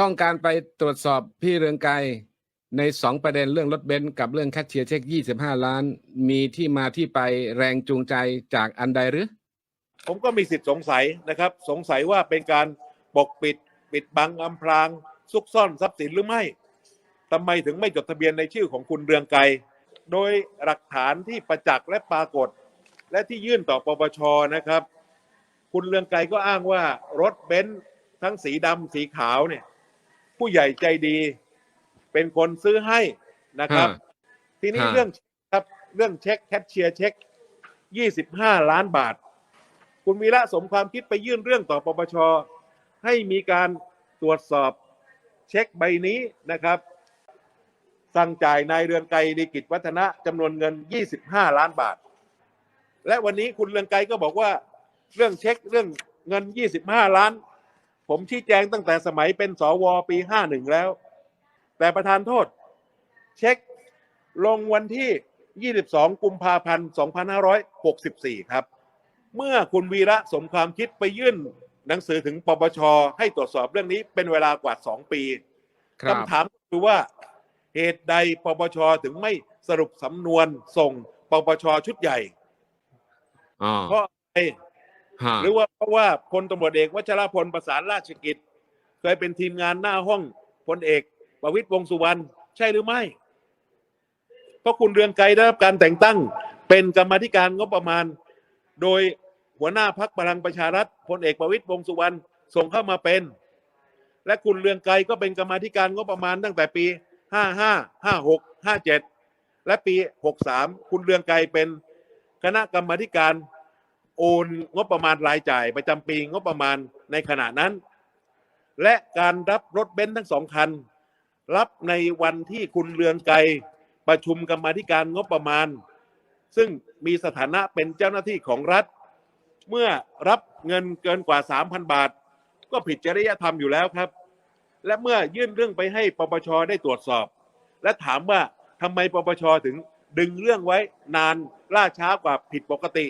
ต้องการไปตรวจสอบพี่เรืองไกรในสองประเด็นเรื่องรถเบนซ์กับเรื่องแคชเชียร์เช็ค 25 ล้าน มีที่มาที่ไปแรงจูงใจจากอันใดหรือ ผมก็มีสิทธิ์สงสัยนะครับ สงสัยว่าเป็นการปกปิด ปิดบังอำพราง ซุกซ่อนทรัพย์สินหรือไม่ทำไมถึงไม่จดทะเบียนในชื่อของคุณเรืองไกรโดยหลักฐานที่ประจักษ์และปรากฏ และที่ยื่นต่อปปชนะครับ คุณเรืองไกรก็อ้างว่ารถเบนซ์ทั้งสีดำสีขาวเนี่ย ผู้ใหญ่ใจดี เป็นคนซื้อให้นะครับ ฮะ ทีนี้ฮะ เรื่องครับเรื่องเช็คแคชเชียร์เช็ค 25 ล้านบาท คุณวีระสมความคิดไปยื่นเรื่องต่อปปช ให้มีการตรวจสอบเช็คใบนี้นะครับ สั่งจ่ายนายเรืองไกรดีกิจวัฒนะจำนวนเงิน 25 ล้านบาท และวันนี้คุณเรืองไกรก็บอกว่า เรื่องเช็คเรื่องเงิน 25 ล้าน ผมชี้แจงตั้งแต่สมัยเป็นสวปี51แล้ว แต่ประธานโทษ เช็คลงวันที่ 22 กุมภาพันธ์ 2564 ครับ เมื่อคุณวีระสมความคิดไปยื่นหนังสือถึงปปชให้ตรวจสอบเรื่องนี้เป็นเวลากว่า 2 ปีครับคำถามคือว่าเหตุใดปปชถึงไม่สรุปสำนวนส่งปปชชุดใหญ่อ๋อเพราะอะไรฮะ หรือว่าเพราะว่าพลตำรวจเอกวัชรพลประสานราชกิจ เคยเป็นทีมงานหน้าห้องพลเอกประวิตรวงสุวรรณใช่หรือไม่ เพราะคุณเรืองไกรได้รับการแต่งตั้ง เป็นกรรมธิการงบประมาณ โดยหัวหน้าพักพลังประชารัฐพลเอกประวิตรวงสุวรรณส่งเข้ามาเป็น และคุณเรืองไกรก็เป็นกรรมธิการงบประมาณตั้งแต่ปี 55 56 57 และปี 63 คุณเรืองไกรเป็นคณะกรรมธิการ โอนงบประมาณรายจ่ายประจำปีงบประมาณในขณะนั้น และการรับรถเบนซ์ทั้งสองคัน รับในวันที่คุณเรืองไกรประชุมกรรมาธิการงบประมาณ ซึ่งมีสถานะเป็นเจ้าหน้าที่ของรัฐ เมื่อรับเงินเกินกว่า 3,000 บาท ก็ผิดจริยธรรมอยู่แล้วครับ และเมื่อยื่นเรื่องไปให้ปปชได้ตรวจสอบ และถามว่าทำไมปปชถึงดึงเรื่องไว้นานล่าช้ากว่าผิดปกติ